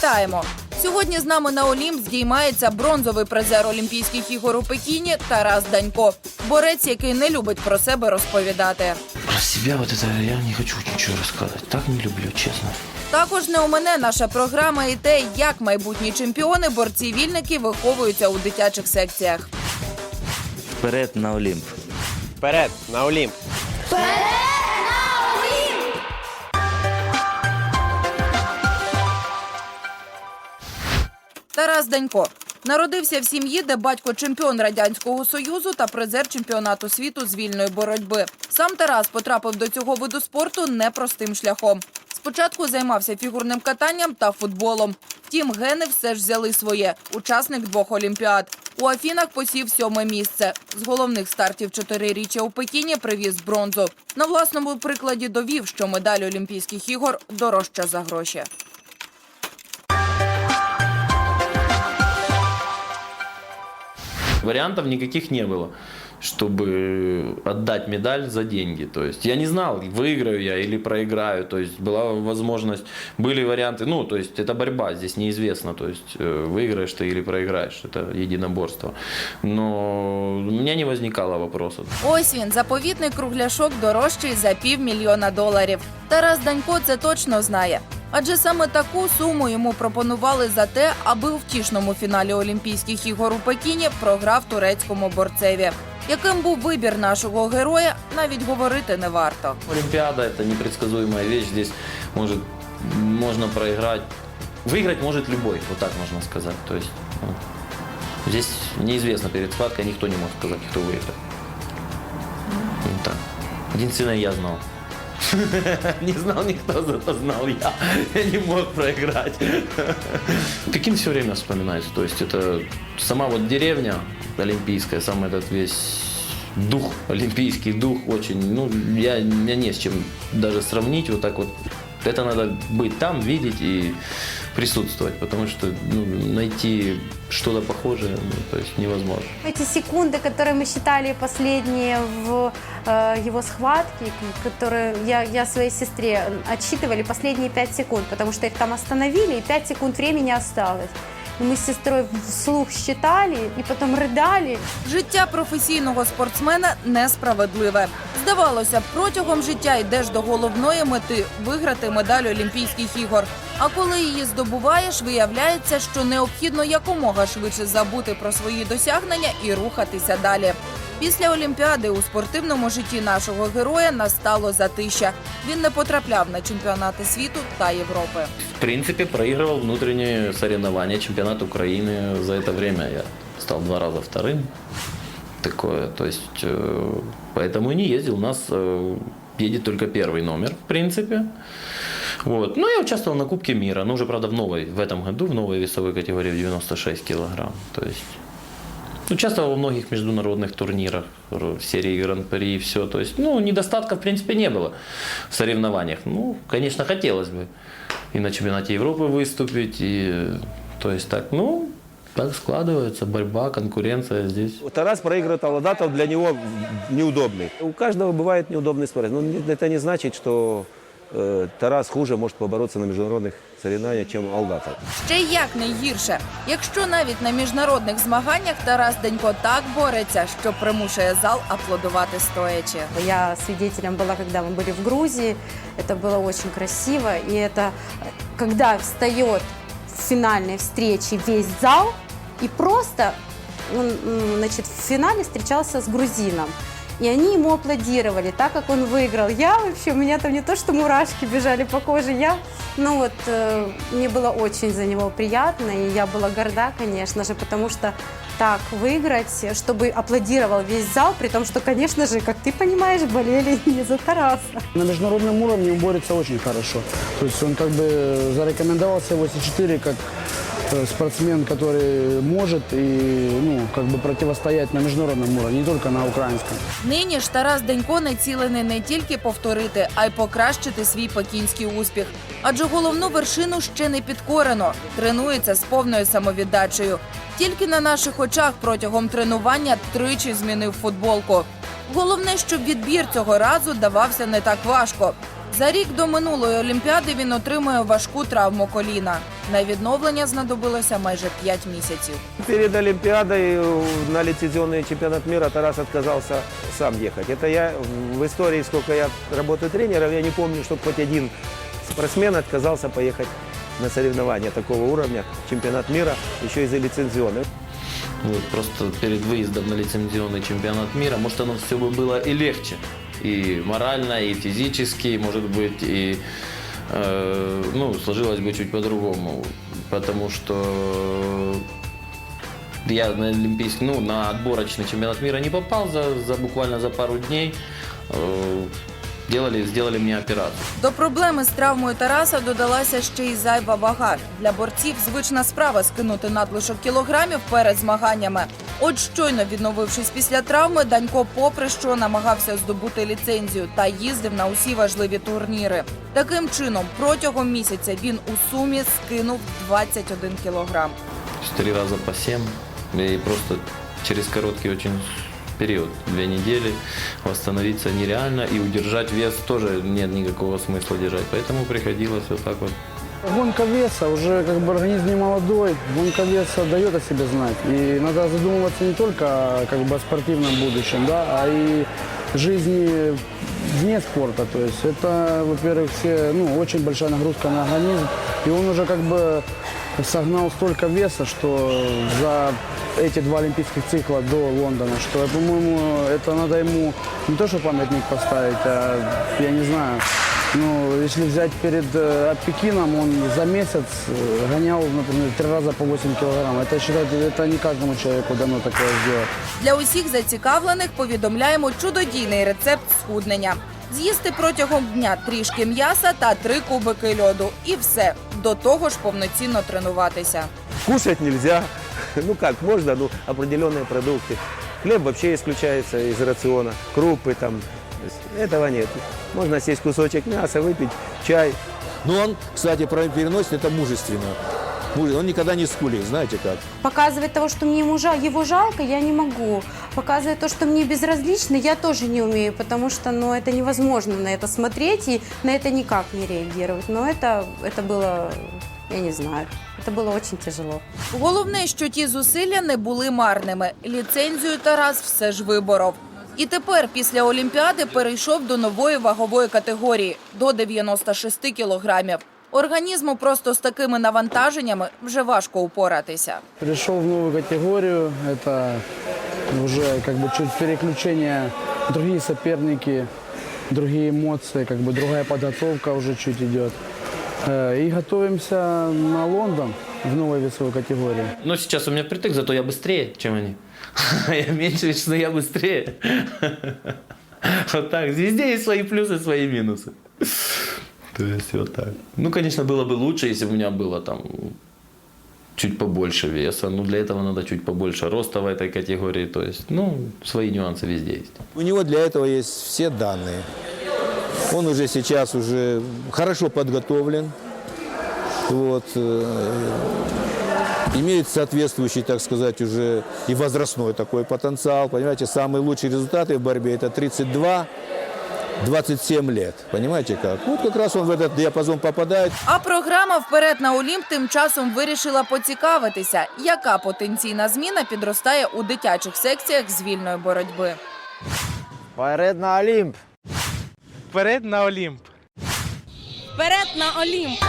Вітаємо! Сьогодні з нами на Олімп здіймається бронзовий призер Олімпійських ігор у Пекіні Тарас Данько, борець, який не любить про себе розповідати. Про себя вот это я не хочу ничего рассказывать. Так не люблю, честно. Також не у мене наша програма і те, як майбутні чемпіони борці вільники виховуються у дитячих секціях. Вперед на Олімп. Вперед на Олімп! Тарас Данько народився в сім'ї, де батько чемпіон радянського союзу та призер чемпіонату світу з вільної боротьби. Сам Тарас потрапив до цього виду спорту непростим шляхом. Спочатку займався фігурним катанням та футболом. Втім, гени все ж взяли своє. Учасник двох олімпіад. У Афінах посів сьоме місце. З головних стартів чотириріччя у Пекіні привіз бронзу. На власному прикладі довів, що медаль Олімпійських ігор дорожча за гроші. Вариантов никаких не было, чтобы отдать медаль за деньги. То есть я не знал, выиграю я или проиграю. То есть была возможность, были варианты. Ну, то есть это борьба, здесь неизвестно. То есть э, выиграешь ты или проиграешь. Это единоборство. Но у меня не возникало вопросов. Ось він, заповітний кругляшок дорожчий за півмільйона доларів. Тарас Данько це точно знає. Адже саме таку суму йому пропонували за те, аби у втішному фіналі Олімпійських ігор у Пекіні програв турецькому борцеві. Яким був вибір нашого героя, навіть говорити не варто. Олимпиада это непредсказуемая вещь. Здесь может, можно проиграть. Выиграть может любой, вот так можно сказать. То есть ну, здесь неизвестно перед схваткой, никто не может сказать, кто выиграет. Ну, так. Единственное, я знал. Не знал никто, зато знал я. Я не мог проиграть. Пекин все время вспоминается. То есть это сама вот деревня олимпийская, сам этот весь дух, олимпийский дух очень, ну, я, меня не с чем даже сравнить вот так вот. Это надо быть там, видеть и присутствовать, потому что ну, найти что-то похожее, ну, то есть невозможно. Эти секунды, которые мы считали последние в э, его схватке, к- которые я, я своей сестре отсчитывали последние пять секунд, потому что их там остановили, и пять секунд времени осталось. И мы с сестрой вслух считали, и потом рыдали. Життя професійного спортсмена несправедливе. Здавалося, б, протягом життя йдеш до головної мети виграти медаль Олімпійських ігор. А коли її здобуваєш, виявляється, що необхідно якомога швидше забути про свої досягнення і рухатися далі. Після Олімпіади у спортивному житті нашого героя настало затища. Він не потрапляв на чемпіонати світу та Європи. В принципе, проигрывал внутренние соревнования, чемпионат Украины. За это время я стал два раза вторым. Такое, то есть, э, поэтому и не ездил. У нас э, едет только первый номер, в принципе. Вот. Ну, я участвовал на Кубке мира, но уже, правда, в новой, в этом году, в новой весовой категории в 96 килограмм. То есть, участвовал во многих международных турнирах, р- серии Гран-при и все. То есть, ну, недостатка, в принципе, не было в соревнованиях. Ну, конечно, хотелось бы и на чемпионате Европы выступить, и, э, то есть, так, ну, так складывается, борьба, конкуренция здесь. Тарас проигрывает Алладатов для него неудобный. У каждого бывает неудобный спорт. Но не- это не значит, что э, Тарас хуже может побороться на международных соревнованиях, чем Алдатов. Ще й як не гірше. Якщо навіть на міжнародних змаганнях Тарас Денько так бореться, що примушує зал аплодувати стоячи. Я свидетелем была, когда мы были в Грузии. Это было очень красиво. И это э, когда встает в финальной встрече весь зал и просто он, м, значит, в финале встречался с грузином. И они ему аплодировали, так как он выиграл. Я вообще, у меня там не то, что мурашки бежали по коже, я, ну вот, э, мне было очень за него приятно, и я была горда, конечно же, потому что так выиграть, чтобы аплодировал весь зал, при том, что, конечно же, как ты понимаешь, болели не за Тараса. На международном уровне он борется очень хорошо. То есть он как бы зарекомендовался в 84 как э, спортсмен, который может и ну, как бы противостоять на международном уровне, не только на украинском. Нині ж Тарас Денько націлений не тільки повторити, а й покращити свій пекінський успіх. Адже головну вершину ще не підкорено. Тренується з повною самовіддачею. Тільки на наших очах протягом тренування тричі змінив футболку. Головне, щоб відбір цього разу давався не так важко. За рік до минулої олімпіади він отримує важку травму коліна. На відновлення знадобилося майже 5 місяців. Перед Олимпиадой э, на лицензионный чемпионат мира Тарас отказался сам ехать. Это я в истории, сколько я работаю тренером, я не помню, чтобы хоть один спортсмен отказался поехать на соревнования такого уровня, чемпионат мира, еще и за лицензионный. Вот, просто перед выездом на лицензионный чемпионат мира, может, оно все бы было и легче. И морально, и физически, может быть, и э, ну, сложилось бы чуть по-другому. Потому что я на олимпийский, ну, на отборочный чемпионат мира не попал за, за буквально за пару дней. Э, делали, сделали мне операцию. До проблеми з травмою Тараса додалася ще й зайва вага. Для борців звична справа скинути надлишок кілограмів перед змаганнями. От щойно відновившись після травми, Данько попри що намагався здобути ліцензію та їздив на усі важливі турніри. Таким чином, протягом місяця він у сумі скинув 21 кілограм. Три раза по семь. И просто через короткий очень период, две недели, восстановиться нереально. И удержать вес тоже нет никакого смысла держать. Поэтому приходилось вот так вот. Гонка веса, уже как бы организм не молодой, гонка веса дает о себе знать. И надо задумываться не только о, как бы, о спортивном будущем, да, а и жизни вне спорта. То есть это, во-первых, все, ну, очень большая нагрузка на организм. И он уже как бы согнал столько веса, что за эти два олимпийских цикла до Лондона, что, по-моему, это надо ему не то, что памятник поставить, а, я не знаю, ну, если взять перед э, Пекином, он за месяц э, гонял, например, три раза по 8 килограмм. Это, считайте, это не каждому человеку дано такое сделать. Для усіх зацікавлених повідомляємо чудодійний рецепт схуднення. З'їсти протягом дня трішки м'яса та три кубики льоду. І все. До того ж повноцінно тренуватися. Кушать нельзя. Ну как, можно, ну определенные продукты. Хлеб вообще исключается из рациона. Крупы там. То есть Этого нет. Можно съесть кусочек мяса, выпить чай. Но он, кстати, про- переносит это мужественно. Мужественно. Он никогда не скулит, знаете как. Показывать того, что мне ему жал- его жалко, я не могу. Показывать то, что мне безразлично, я тоже не умею, потому что ну, это невозможно на это смотреть и на это никак не реагировать. Но это, это было, я не знаю, это было очень тяжело. Головне, що ті зусилля не були марними. Ліцензію Тарас все ж виборов. І тепер, після Олімпіади, перейшов до нової вагової категорії до 96 кілограмів. Організму просто з такими навантаженнями вже важко упоратися. Пришел в новую категорию, это уже как бы чуть переключение, другие соперники, другие эмоции, как бы другая подготовка уже чуть идет. Э, И готовимся на Лондон В новой весовой категории. Но сейчас у меня впритык, зато я быстрее, чем они. Я меньше вес, но я быстрее. Вот так. Везде есть свои плюсы, свои минусы. То есть вот так. Ну, конечно, было бы лучше, если бы у меня было там чуть побольше веса. Но для этого надо чуть побольше роста в этой категории. То есть, ну, свои нюансы везде есть. У него для этого есть все данные. Он уже сейчас уже хорошо подготовлен. Вот, э, имеет соответствующий, так сказать, уже и возрастной такой потенциал. Понимаете, самые лучшие результаты в борьбе это 32 27 лет. Понимаете как? Вот как раз он в этот диапазон попадает. А програма Вперед на Олімп тим часом вирішила поцікавитися, яка потенційна зміна підростає у дитячих секціях з вільної боротьби. Вперед на Олімп! Вперед на Олімп! Вперед на Олімп!